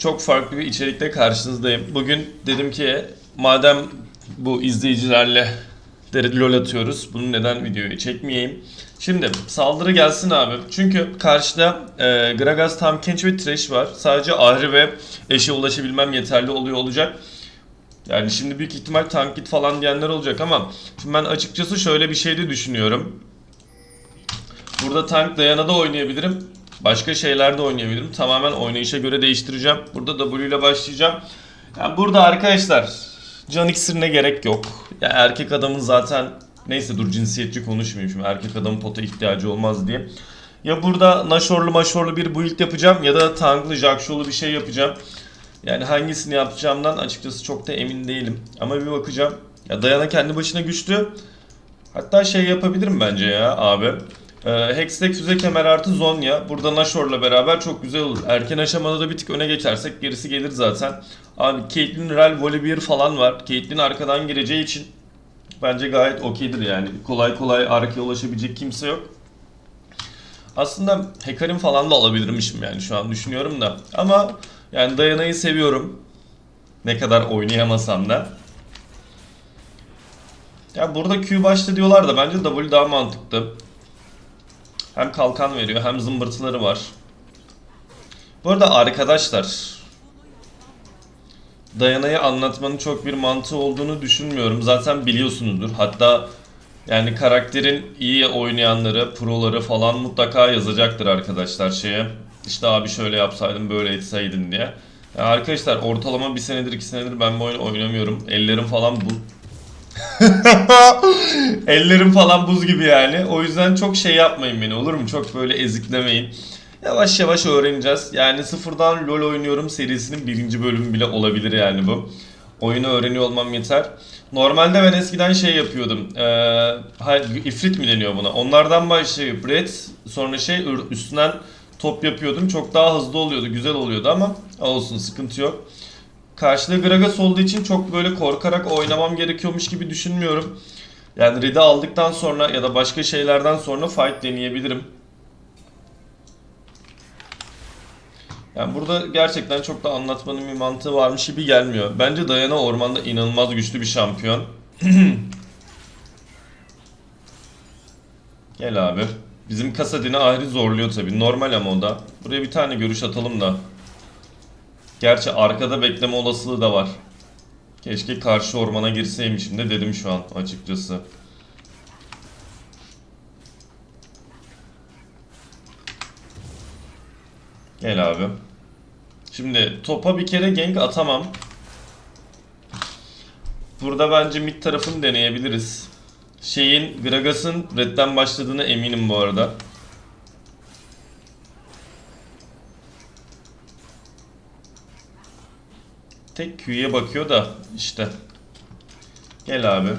çok farklı bir içerikle karşınızdayım. Bugün dedim ki madem bu izleyicilerle de LoL atıyoruz. Bunu neden videoyu çekmeyeyim? Şimdi saldırı gelsin abi. Çünkü karşıda e, Gragas, Tamkench ve Thresh var. Sadece Ahri ve eşe ulaşabilmem yeterli oluyor olacak. Yani şimdi büyük ihtimal tank git falan diyenler olacak ama şimdi ben açıkçası şöyle bir şey de düşünüyorum. Burada tank dayanada oynayabilirim. Başka şeylerde oynayabilirim. Tamamen oynayışa göre değiştireceğim. Burada W ile başlayacağım. Yani burada arkadaşlar can iksirine gerek yok. Ya erkek adamın zaten neyse dur cinsiyetçi konuşmayayım şimdi. Erkek adamın pota ihtiyacı olmaz diye. Ya burada naşorlu maşorlu bir build yapacağım ya da tanklı jakşolu bir şey yapacağım. Yani hangisini yapacağımdan açıkçası çok da emin değilim. Ama bir bakacağım. Ya Dayana kendi başına güçlü. Hatta şey yapabilirim bence ya abi. Ee, Hextech füze kemer artı Zonya. Burada Nashor'la beraber çok güzel olur. Erken aşamada da bir tık öne geçersek gerisi gelir zaten. Abi Caitlyn, Rel, Volibear falan var. Caitlyn arkadan gireceği için bence gayet okeydir yani. Kolay kolay arkaya ulaşabilecek kimse yok. Aslında Hekarim falan da alabilirmişim yani şu an düşünüyorum da. Ama yani Dayana'yı seviyorum. Ne kadar oynayamasam da. Ya burada Q başta diyorlar da bence W daha mantıklı. Hem kalkan veriyor hem zımbırtıları var. Bu arada arkadaşlar Dayana'yı anlatmanın çok bir mantığı olduğunu düşünmüyorum. Zaten biliyorsunuzdur. Hatta yani karakterin iyi oynayanları, proları falan mutlaka yazacaktır arkadaşlar şeye. İşte abi şöyle yapsaydın böyle etseydin diye. Ya arkadaşlar ortalama bir senedir iki senedir ben bu oyunu oynamıyorum. Ellerim falan bu. Ellerim falan buz gibi yani. O yüzden çok şey yapmayın beni olur mu? Çok böyle eziklemeyin. Yavaş yavaş öğreneceğiz. Yani sıfırdan LoL oynuyorum serisinin birinci bölümü bile olabilir yani bu. Oyunu öğreniyor olmam yeter. Normalde ben eskiden şey yapıyordum. Ee, ifrit mi deniyor buna? Onlardan başlayıp red sonra şey üstünden top yapıyordum. Çok daha hızlı oluyordu, güzel oluyordu ama olsun sıkıntı yok. Karşıda Gragas olduğu için çok böyle korkarak oynamam gerekiyormuş gibi düşünmüyorum. Yani red'i aldıktan sonra ya da başka şeylerden sonra fight deneyebilirim. Yani burada gerçekten çok da anlatmanın bir mantığı varmış gibi gelmiyor. Bence Dayana ormanda inanılmaz güçlü bir şampiyon. Gel abi. Bizim Kasadin'i Ahri zorluyor tabi. Normal ama o da. Buraya bir tane görüş atalım da. Gerçi arkada bekleme olasılığı da var. Keşke karşı ormana girseymişim de dedim şu an açıkçası. Gel abi. Şimdi topa bir kere gank atamam. Burada bence mid tarafını deneyebiliriz. Şeyin Gragas'ın redden başladığına eminim bu arada. Tek Q'ye bakıyor da işte. Gel abi.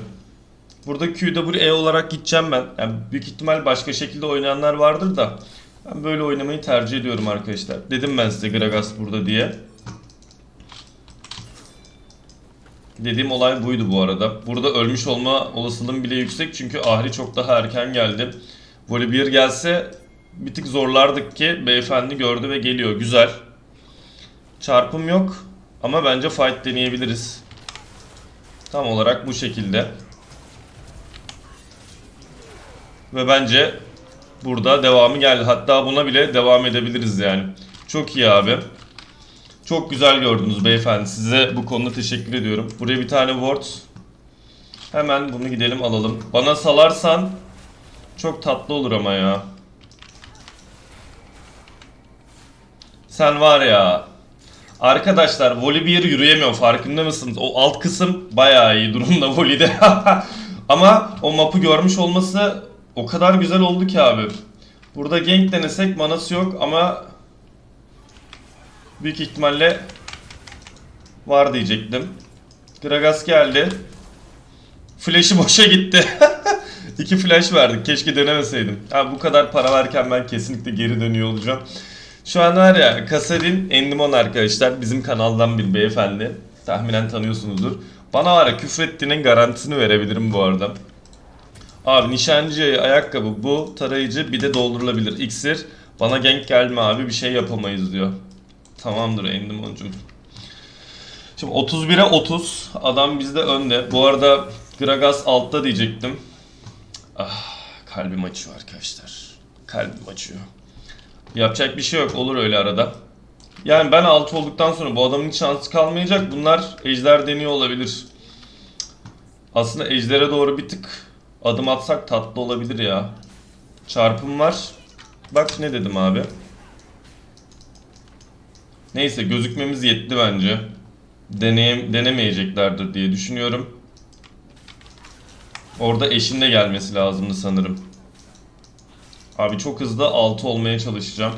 Burada QWE olarak gideceğim ben. Yani büyük ihtimal başka şekilde oynayanlar vardır da. Ben böyle oynamayı tercih ediyorum arkadaşlar. Dedim ben size Gragas burada diye. Dediğim olay buydu bu arada. Burada ölmüş olma olasılığım bile yüksek çünkü Ahri çok daha erken geldi. Volibear gelse bir tık zorlardık ki beyefendi gördü ve geliyor. Güzel. Çarpım yok ama bence fight deneyebiliriz. Tam olarak bu şekilde. Ve bence burada devamı geldi. Hatta buna bile devam edebiliriz yani. Çok iyi abi. Çok güzel gördünüz beyefendi. Size bu konuda teşekkür ediyorum. Buraya bir tane ward. Hemen bunu gidelim alalım. Bana salarsan çok tatlı olur ama ya. Sen var ya. Arkadaşlar Volibear yürüyemiyor farkında mısınız? O alt kısım bayağı iyi durumda Voli'de. ama o mapı görmüş olması o kadar güzel oldu ki abi. Burada gank denesek manası yok ama büyük ihtimalle var diyecektim. Gragas geldi. Flash'ı boşa gitti. İki flash verdik. Keşke denemeseydim. Ha, bu kadar para verken ben kesinlikle geri dönüyor olacağım. Şu an var ya Kasadin Endimon arkadaşlar bizim kanaldan bir beyefendi. Tahminen tanıyorsunuzdur. Bana var ya küfrettiğinin garantisini verebilirim bu arada. Abi nişancı ayakkabı bu tarayıcı bir de doldurulabilir. İksir bana gank gelme abi bir şey yapamayız diyor. Tamamdır Endimon'cum. Şimdi 31'e 30. Adam bizde önde. Bu arada Gragas altta diyecektim. Ah kalbim açıyor arkadaşlar. Kalbim açıyor. Yapacak bir şey yok. Olur öyle arada. Yani ben 6 olduktan sonra bu adamın hiç şansı kalmayacak. Bunlar ejder deniyor olabilir. Aslında ejdere doğru bir tık adım atsak tatlı olabilir ya. Çarpım var. Bak ne dedim abi. Neyse gözükmemiz yetti bence. Deneyim, denemeyeceklerdir diye düşünüyorum. Orada eşin de gelmesi lazımdı sanırım. Abi çok hızlı 6 olmaya çalışacağım.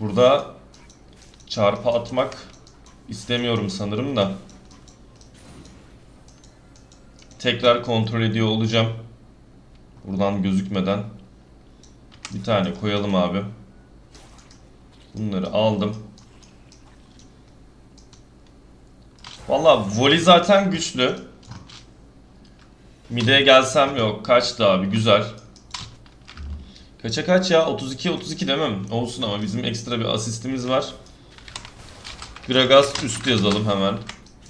Burada çarpı atmak istemiyorum sanırım da. Tekrar kontrol ediyor olacağım. Buradan gözükmeden. Bir tane koyalım abi. Bunları aldım. Valla voli zaten güçlü. Mid'e gelsem yok. Kaçtı abi güzel. Kaça kaç ya? 32 32 demem. Olsun ama bizim ekstra bir asistimiz var. Gragas üstü yazalım hemen.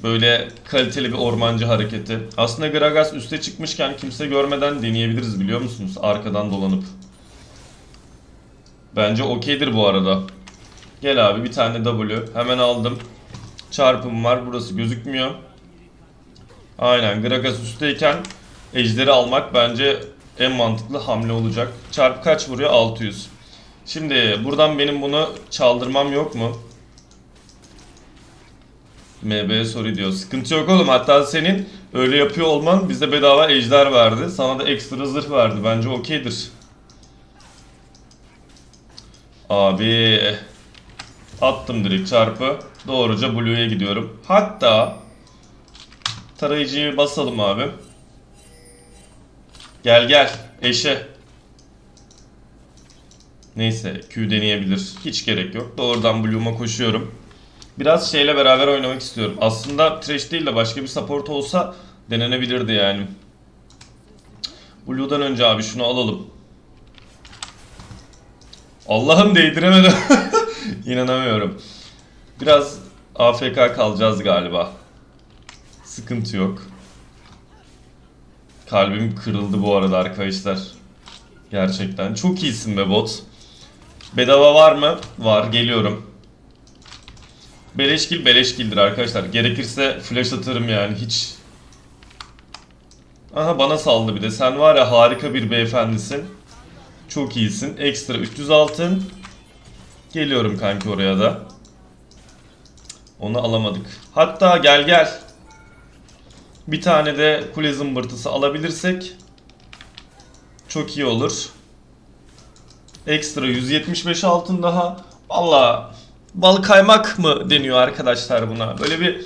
Böyle kaliteli bir ormancı hareketi. Aslında Gragas üste çıkmışken kimse görmeden deneyebiliriz biliyor musunuz? Arkadan dolanıp. Bence okeydir bu arada. Gel abi bir tane W. Hemen aldım. Çarpım var. Burası gözükmüyor. Aynen. Gragas üstteyken ejderi almak bence en mantıklı hamle olacak. Çarpı kaç vuruyor? 600. Şimdi buradan benim bunu çaldırmam yok mu? MB soru diyor. Sıkıntı yok oğlum. Hatta senin öyle yapıyor olman bize bedava ejder verdi. Sana da ekstra zırh verdi. Bence okeydir. Abi attım direkt çarpı. Doğruca Blue'ya gidiyorum. Hatta tarayıcıyı basalım abi. Gel gel eşe. Neyse Q deneyebilir. Hiç gerek yok. Doğrudan Blue'uma koşuyorum. Biraz şeyle beraber oynamak istiyorum. Aslında Thresh değil de başka bir support olsa denenebilirdi yani. Blue'dan önce abi şunu alalım. Allah'ım değdiremedim. İnanamıyorum. Biraz AFK kalacağız galiba. Sıkıntı yok. Kalbim kırıldı bu arada arkadaşlar. Gerçekten. Çok iyisin be bot. Bedava var mı? Var. Geliyorum. Beleşkil beleşkildir arkadaşlar. Gerekirse flash atarım yani hiç. Aha bana saldı bir de. Sen var ya harika bir beyefendisin. Çok iyisin. Ekstra 300 altın. Geliyorum kanki oraya da. Onu alamadık. Hatta gel gel. Bir tane de kule zımbırtısı alabilirsek çok iyi olur. Ekstra 175 altın daha. Valla bal kaymak mı deniyor arkadaşlar buna. Böyle bir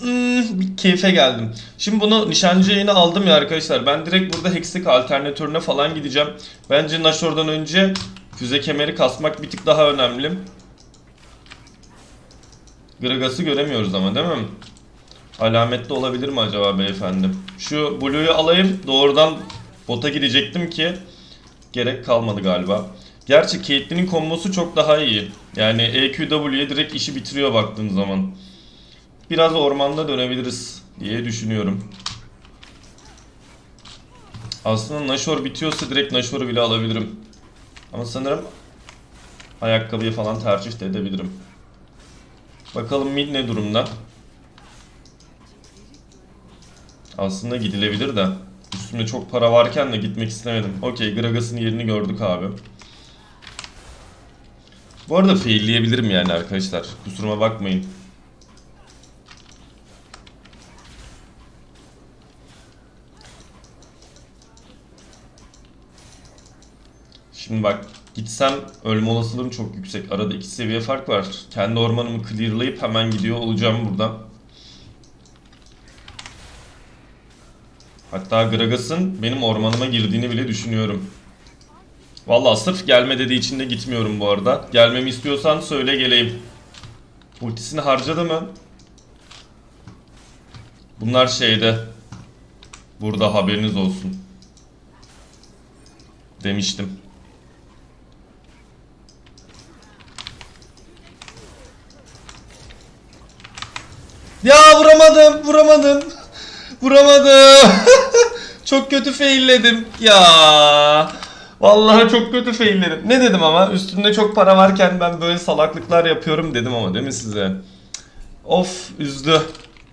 hmm, bir keyfe geldim. Şimdi bunu nişancı yayını aldım ya arkadaşlar. Ben direkt burada Hextech alternatörüne falan gideceğim. Bence Nashor'dan önce füze kemeri kasmak bir tık daha önemli. Gragas'ı göremiyoruz ama değil mi? Alametli olabilir mi acaba beyefendi? Şu Blue'yu alayım. Doğrudan bota gidecektim ki gerek kalmadı galiba. Gerçi Caitlyn'in kombosu çok daha iyi. Yani EQW'ye direkt işi bitiriyor baktığın zaman. Biraz ormanda dönebiliriz diye düşünüyorum. Aslında Nashor bitiyorsa direkt Nashor'u bile alabilirim. Ama sanırım ayakkabıyı falan tercih de edebilirim. Bakalım mid ne durumda? Aslında gidilebilir de. Üstümde çok para varken de gitmek istemedim. Okey Gragas'ın yerini gördük abi. Bu arada failleyebilirim yani arkadaşlar. Kusuruma bakmayın. Şimdi bak gitsem ölme olasılığım çok yüksek. Arada iki seviye fark var. Kendi ormanımı clearlayıp hemen gidiyor olacağım buradan. Hatta Gragas'ın benim ormanıma girdiğini bile düşünüyorum. Valla sırf gelme dediği için de gitmiyorum bu arada. Gelmemi istiyorsan söyle geleyim. Ultisini harcadı mı? Bunlar şeyde. Burada haberiniz olsun. Demiştim. Ya vuramadım, vuramadım. Vuramadım. çok kötü failledim. Ya. Vallahi çok kötü failledim. Ne dedim ama üstümde çok para varken ben böyle salaklıklar yapıyorum dedim ama değil mi size? Of üzdü.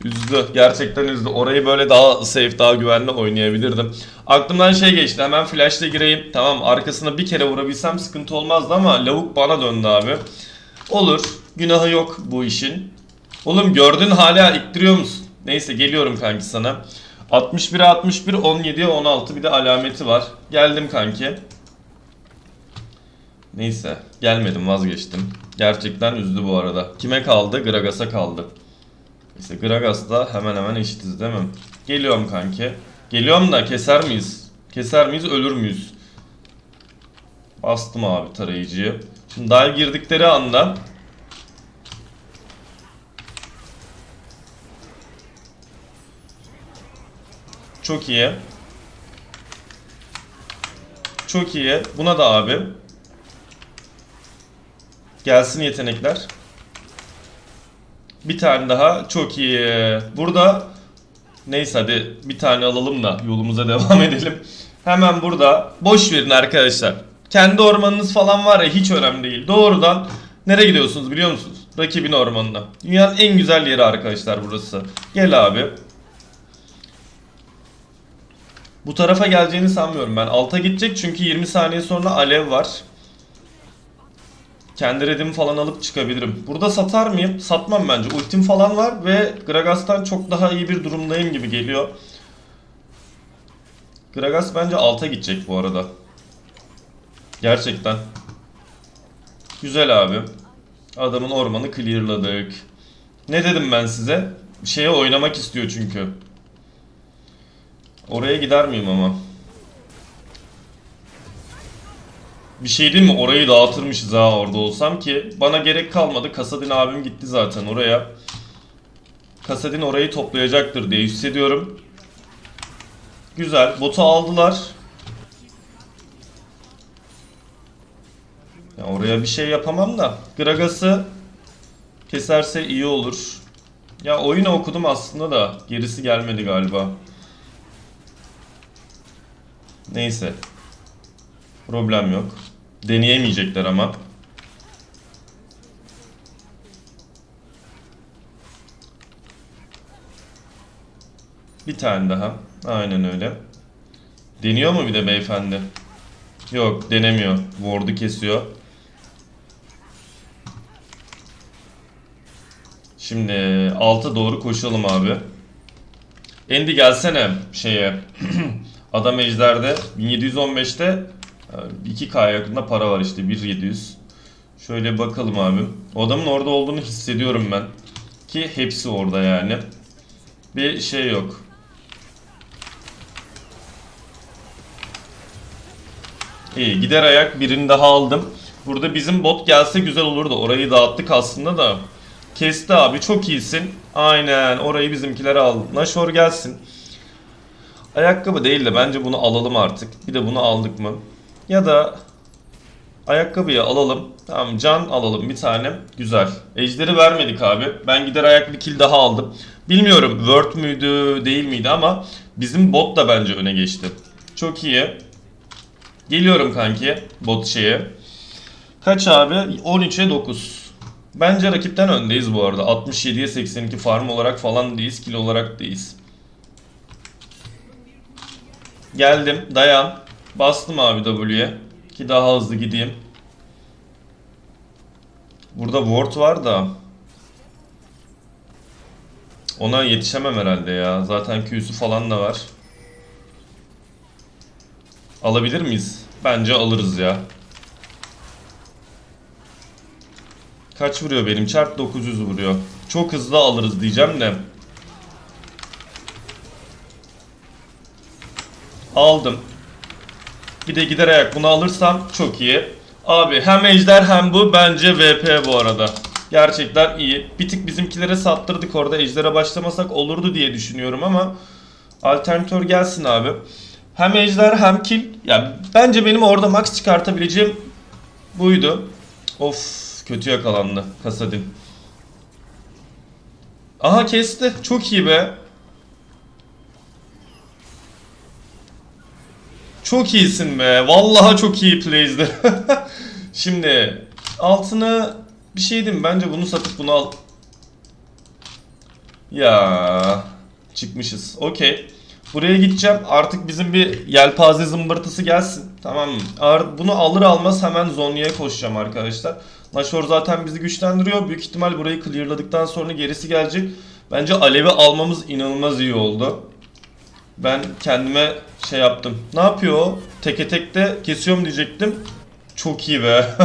Üzdü. Gerçekten üzdü. Orayı böyle daha safe, daha güvenli oynayabilirdim. Aklımdan şey geçti. Hemen flash'la gireyim. Tamam arkasına bir kere vurabilsem sıkıntı olmazdı ama lavuk bana döndü abi. Olur. Günahı yok bu işin. Oğlum gördün hala ittiriyor musun? Neyse geliyorum kanki sana. 61'e 61, 17'ye 16 bir de alameti var. Geldim kanki. Neyse gelmedim vazgeçtim. Gerçekten üzdü bu arada. Kime kaldı? Gragas'a kaldı. Neyse Gragas'la hemen hemen eşitiz değil mi? Geliyorum kanki. Geliyorum da keser miyiz? Keser miyiz ölür müyüz? Bastım abi tarayıcıyı. Şimdi dive girdikleri anda Çok iyi. Çok iyi. Buna da abi. Gelsin yetenekler. Bir tane daha. Çok iyi. Burada neyse hadi bir tane alalım da yolumuza devam edelim. Hemen burada boş verin arkadaşlar. Kendi ormanınız falan var ya hiç önemli değil. Doğrudan nereye gidiyorsunuz biliyor musunuz? Rakibin ormanına. Dünyanın en güzel yeri arkadaşlar burası. Gel abi. Bu tarafa geleceğini sanmıyorum ben. Alta gidecek çünkü 20 saniye sonra alev var. Kendi redimi falan alıp çıkabilirim. Burada satar mıyım? Satmam bence. Ultim falan var ve Gragas'tan çok daha iyi bir durumdayım gibi geliyor. Gragas bence alta gidecek bu arada. Gerçekten. Güzel abi. Adamın ormanı clearladık. Ne dedim ben size? Şeye oynamak istiyor çünkü. Oraya gider miyim ama? Bir şey değil mi? Orayı dağıtırmışız ha orada olsam ki. Bana gerek kalmadı. Kasadin abim gitti zaten oraya. Kasadin orayı toplayacaktır diye hissediyorum. Güzel. Botu aldılar. Ya oraya bir şey yapamam da. Gragas'ı keserse iyi olur. Ya oyunu okudum aslında da gerisi gelmedi galiba. Neyse. Problem yok. Deneyemeyecekler ama. Bir tane daha. Aynen öyle. Deniyor mu bir de beyefendi? Yok denemiyor. Ward'u kesiyor. Şimdi alta doğru koşalım abi. Andy gelsene şeye. Adam Ejder'de 1715'te 2K yakında para var işte 1700. Şöyle bakalım abi. O adamın orada olduğunu hissediyorum ben. Ki hepsi orada yani. Bir şey yok. İyi gider ayak birini daha aldım. Burada bizim bot gelse güzel olurdu. Orayı dağıttık aslında da. Kesti abi çok iyisin. Aynen orayı bizimkiler aldı. Nashor gelsin. Ayakkabı değil de bence bunu alalım artık. Bir de bunu aldık mı? Ya da ayakkabıyı alalım. Tamam can alalım bir tane. Güzel. Ejderi vermedik abi. Ben gider ayak bir kill daha aldım. Bilmiyorum Word müydü değil miydi ama bizim bot da bence öne geçti. Çok iyi. Geliyorum kanki bot şeye. Kaç abi? 13'e 9. Bence rakipten öndeyiz bu arada. 67'ye 82 farm olarak falan değiliz. Kill olarak değiliz. Geldim. Dayan. Bastım abi W'ye. Ki daha hızlı gideyim. Burada ward var da. Ona yetişemem herhalde ya. Zaten Q'su falan da var. Alabilir miyiz? Bence alırız ya. Kaç vuruyor benim çarp? 900 vuruyor. Çok hızlı alırız diyeceğim de. Aldım. Bir de gider ayak bunu alırsam çok iyi. Abi hem ejder hem bu bence VP bu arada. Gerçekten iyi. Bir tık bizimkilere sattırdık orada. Ejder'e başlamasak olurdu diye düşünüyorum ama alternatör gelsin abi. Hem ejder hem kill. Ya bence benim orada max çıkartabileceğim buydu. Of kötü yakalandı Kasadin. Aha kesti. Çok iyi be. Çok iyisin be. Vallahi çok iyi plays'di. Şimdi altını bir şey diyeyim bence bunu satıp bunu al. Ya çıkmışız. Okey. Buraya gideceğim. Artık bizim bir yelpaze zımbırtısı gelsin. Tamam mı? Bunu alır almaz hemen Zonya'ya koşacağım arkadaşlar. Nashor zaten bizi güçlendiriyor. Büyük ihtimal burayı clearladıktan sonra gerisi gelecek. Bence Alev'i almamız inanılmaz iyi oldu. Ben kendime şey yaptım. Ne yapıyor o? Teke tekte kesiyorum diyecektim. Çok iyi be.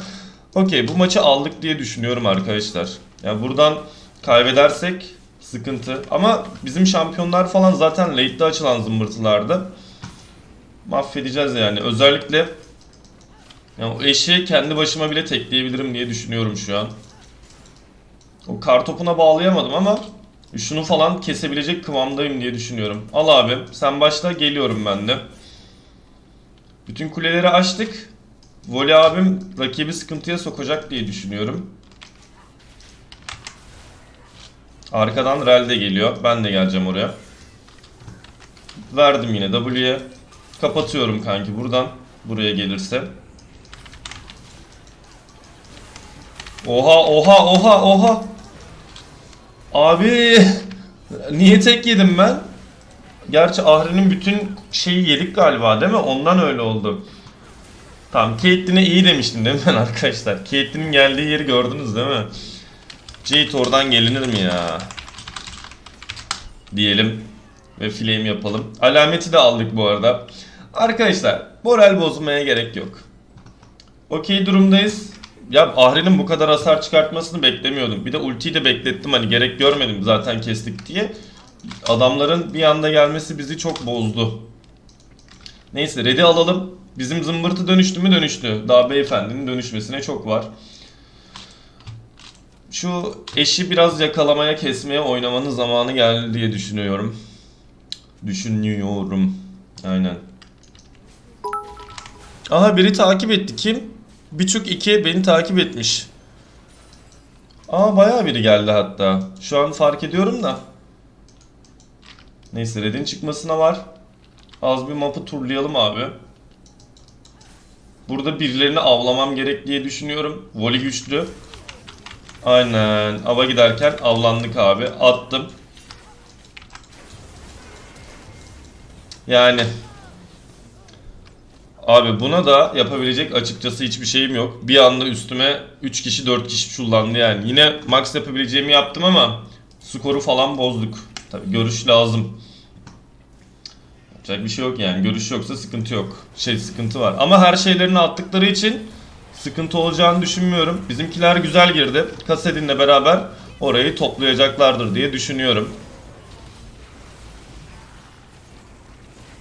Okey bu maçı aldık diye düşünüyorum arkadaşlar. Yani buradan kaybedersek sıkıntı. Ama bizim şampiyonlar falan zaten late'de açılan zımbırtılardı. Mahvedeceğiz yani. Özellikle yani o eşeği kendi başıma bile tekleyebilirim diye düşünüyorum şu an. O kar topuna bağlayamadım ama şunu falan kesebilecek kıvamdayım diye düşünüyorum. Al abi sen başla geliyorum ben de. Bütün kuleleri açtık. Voli abim rakibi sıkıntıya sokacak diye düşünüyorum. Arkadan Rel de geliyor. Ben de geleceğim oraya. Verdim yine W'ye. Kapatıyorum kanki buradan. Buraya gelirse. Oha oha oha oha. Abi niye tek yedim ben? Gerçi Ahri'nin bütün şeyi yedik galiba değil mi? Ondan öyle oldu. Tamam Caitlyn'e iyi demiştim değil mi ben arkadaşlar? Caitlyn'in geldiği yeri gördünüz değil mi? Jade oradan gelinir mi ya? Diyelim. Ve flame yapalım. Alameti de aldık bu arada. Arkadaşlar moral bozmaya gerek yok. Okey durumdayız. Ya Ahri'nin bu kadar hasar çıkartmasını beklemiyordum. Bir de ultiyi de beklettim hani gerek görmedim zaten kestik diye. Adamların bir anda gelmesi bizi çok bozdu. Neyse ready alalım. Bizim zımbırtı dönüştü mü dönüştü. Daha beyefendinin dönüşmesine çok var. Şu eşi biraz yakalamaya kesmeye oynamanın zamanı geldi diye düşünüyorum. Düşünüyorum. Aynen. Aha biri takip etti. Kim? Birçok iki beni takip etmiş. Aa bayağı biri geldi hatta. Şu an fark ediyorum da. Neyse Red'in çıkmasına var. Az bir mapı turlayalım abi. Burada birilerini avlamam gerek diye düşünüyorum. Voli güçlü. Aynen. Ava giderken avlandık abi. Attım. Yani. Abi buna da yapabilecek açıkçası hiçbir şeyim yok. Bir anda üstüme 3 kişi 4 kişi çullandı yani. Yine max yapabileceğimi yaptım ama skoru falan bozduk. Tabi görüş lazım. Yapacak bir şey yok yani. Görüş yoksa sıkıntı yok. Şey sıkıntı var. Ama her şeylerini attıkları için sıkıntı olacağını düşünmüyorum. Bizimkiler güzel girdi. Kasedin'le beraber orayı toplayacaklardır diye düşünüyorum.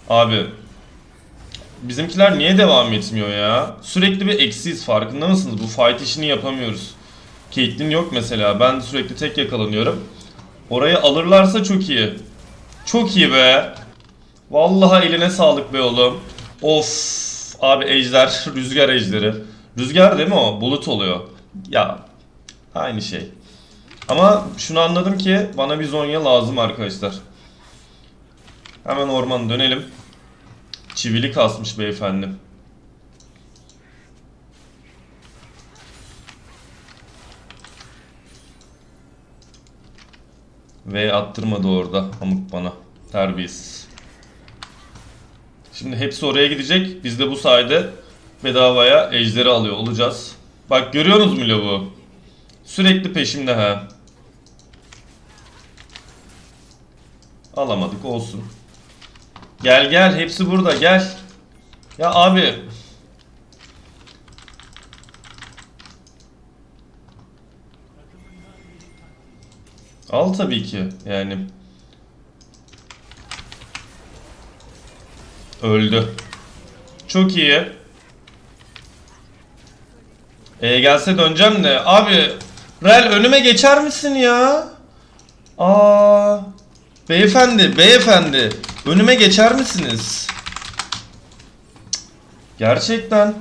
Abi Bizimkiler niye devam etmiyor ya? Sürekli bir eksiyiz farkında mısınız? Bu fight işini yapamıyoruz. Caitlyn yok mesela. Ben sürekli tek yakalanıyorum. Orayı alırlarsa çok iyi. Çok iyi be. Vallahi eline sağlık be oğlum. Of. Abi ejder, rüzgar ejderi. Rüzgar değil mi o? Bulut oluyor. Ya aynı şey. Ama şunu anladım ki bana bir zonya lazım arkadaşlar. Hemen ormana dönelim. Çivili kasmış beyefendi. Ve attırmadı orada pamuk bana. Terbiyesiz. Şimdi hepsi oraya gidecek. Biz de bu sayede bedavaya ejderi alıyor olacağız. Bak görüyorsunuz mu lavuğu? Sürekli peşimde ha. Alamadık olsun. Gel gel hepsi burada gel. Ya abi. Al tabii ki yani. Öldü. Çok iyi. E gelse döneceğim de. Abi Rel önüme geçer misin ya? Aa. Beyefendi, beyefendi. Önüme geçer misiniz? Gerçekten.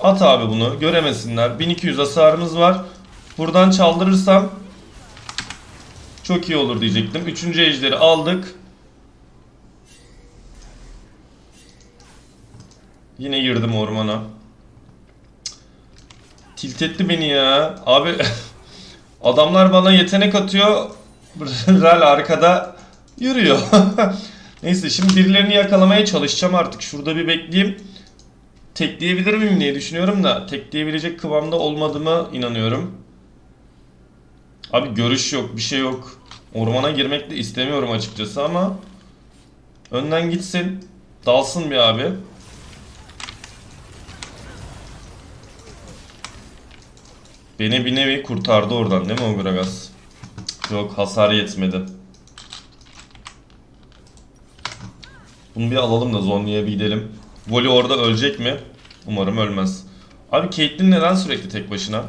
At abi bunu. Göremesinler. 1200 hasarımız var. Buradan çaldırırsam çok iyi olur diyecektim. Üçüncü ejderi aldık. Yine girdim ormana. Tilt etti beni ya. Abi adamlar bana yetenek atıyor. Ral arkada yürüyor. Neyse şimdi birilerini yakalamaya çalışacağım artık. Şurada bir bekleyeyim. Tekleyebilir miyim diye düşünüyorum da tekleyebilecek kıvamda olmadığıma inanıyorum. Abi görüş yok, bir şey yok. Ormana girmek de istemiyorum açıkçası ama önden gitsin. Dalsın bir abi. Beni bir nevi kurtardı oradan değil mi o Gragas? Yok hasar yetmedi. Bunu bir alalım da Zonya'ya bir gidelim. Voli orada ölecek mi? Umarım ölmez. Abi Caitlyn neden sürekli tek başına?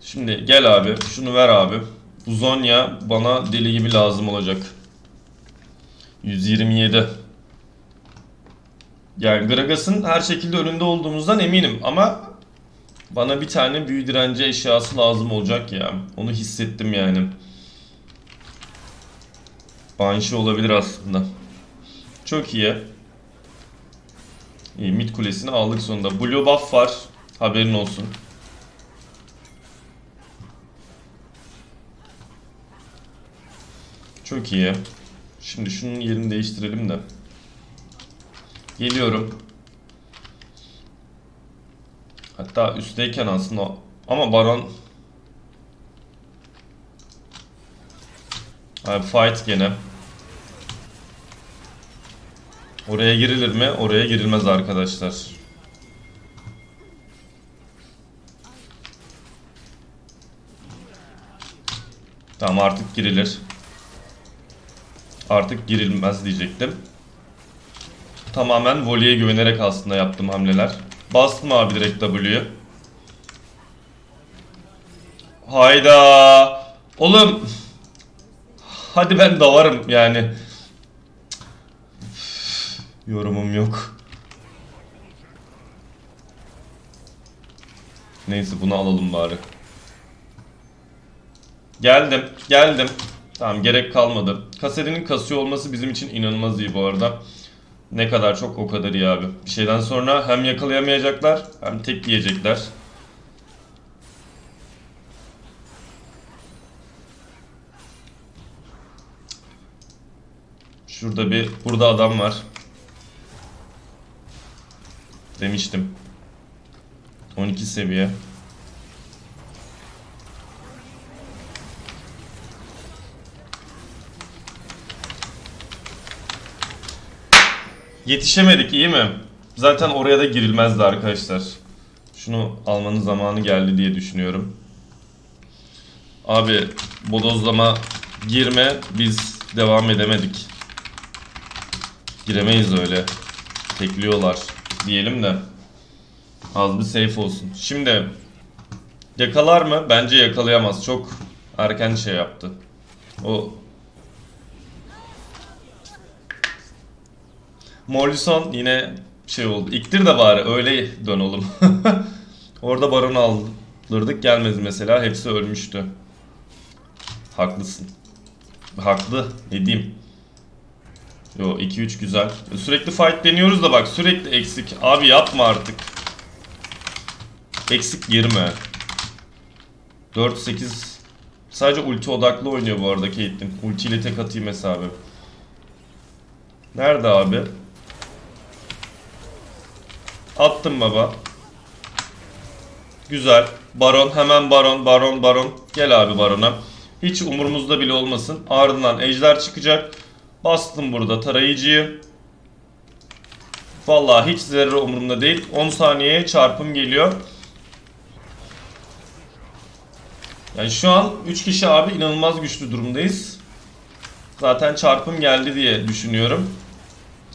Şimdi gel abi. Şunu ver abi. Bu Zonya bana deli gibi lazım olacak. 127. Yani Gragas'ın her şekilde önünde olduğumuzdan eminim ama bana bir tane büyü direnci eşyası lazım olacak ya. Onu hissettim yani. Banshee olabilir aslında. Çok iyi. İyi mid kulesini aldık sonunda. Blue buff var. Haberin olsun. Çok iyi. Şimdi şunun yerini değiştirelim de. Geliyorum. Hatta üstteyken aslında ama Baron Abi fight gene. Oraya girilir mi? Oraya girilmez arkadaşlar. Tamam artık girilir. Artık girilmez diyecektim. Tamamen voleye güvenerek aslında yaptım hamleler. Bastım abi direkt W'yu. Hayda. Oğlum. Hadi ben davarım yani. Yorumum yok. Neyse bunu alalım bari. Geldim, geldim. Tamam gerek kalmadı. Kasetinin kasıyor olması bizim için inanılmaz iyi bu arada. Ne kadar çok o kadar iyi abi. Bir şeyden sonra hem yakalayamayacaklar hem tek yiyecekler. Şurada bir, burada adam var. Demiştim. 12 seviye. Yetişemedik iyi mi? Zaten oraya da girilmezdi arkadaşlar. Şunu almanın zamanı geldi diye düşünüyorum. Abi bodozlama girme biz devam edemedik. Giremeyiz öyle. Tekliyorlar diyelim de. Az bir safe olsun. Şimdi yakalar mı? Bence yakalayamaz. Çok erken şey yaptı. O Morlison yine şey oldu. İktir de bari öyle dön oğlum. Orada baron aldırdık gelmedi mesela. Hepsi ölmüştü. Haklısın. Haklı. Ne diyeyim. Yo 2-3 güzel. Sürekli fight deniyoruz da bak sürekli eksik. Abi yapma artık. Eksik girme. 4-8 Sadece ulti odaklı oynuyor bu arada Caitlyn. Ultiyle tek atayım hesabı. Nerede abi? Attım baba. Güzel. Baron hemen baron baron baron. Gel abi barona. Hiç umurumuzda bile olmasın. Ardından ejder çıkacak. Bastım burada tarayıcıyı. Vallahi hiç zerre umurumda değil. 10 saniyeye çarpım geliyor. Yani şu an 3 kişi abi inanılmaz güçlü durumdayız. Zaten çarpım geldi diye düşünüyorum.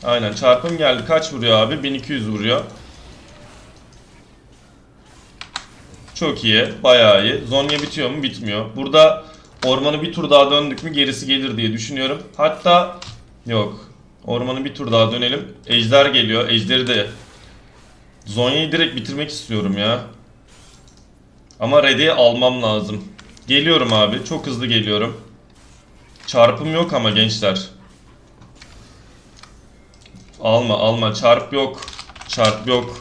Aynen çarpım geldi. Kaç vuruyor abi? 1200 vuruyor. Çok iyi. Bayağı iyi. Zonya bitiyor mu? Bitmiyor. Burada ormanı bir tur daha döndük mü gerisi gelir diye düşünüyorum. Hatta yok. Ormanı bir tur daha dönelim. Ejder geliyor. Ejderi de Zonya'yı direkt bitirmek istiyorum ya. Ama ready'ye almam lazım. Geliyorum abi. Çok hızlı geliyorum. Çarpım yok ama gençler. Alma alma. Çarp yok. Çarp yok.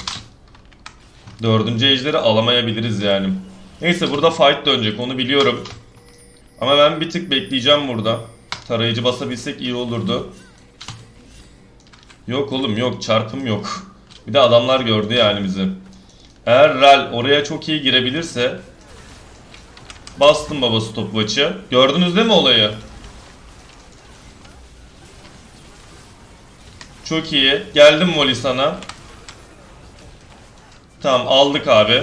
Dördüncü ejderi alamayabiliriz yani. Neyse burada fight dönecek onu biliyorum. Ama ben bir tık bekleyeceğim burada. Tarayıcı basabilsek iyi olurdu. Yok oğlum yok çarpım yok. Bir de adamlar gördü yani bizi. Eğer Ral oraya çok iyi girebilirse Bastım baba stopwatch'ı. Gördünüz değil mi olayı? Çok iyi. Geldim Voli sana. Tamam aldık abi.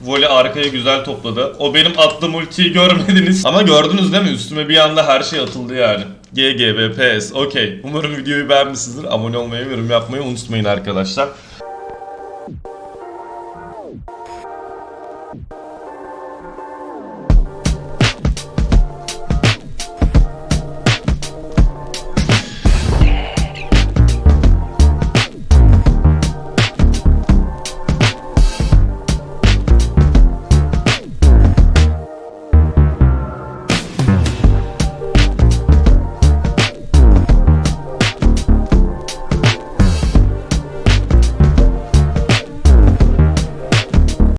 Voli arkaya güzel topladı. O benim attığım ultiyi görmediniz. Ama gördünüz değil mi? Üstüme bir anda her şey atıldı yani. GGB, PS. Okey. Umarım videoyu beğenmişsinizdir. Abone olmayı, yorum yapmayı unutmayın arkadaşlar.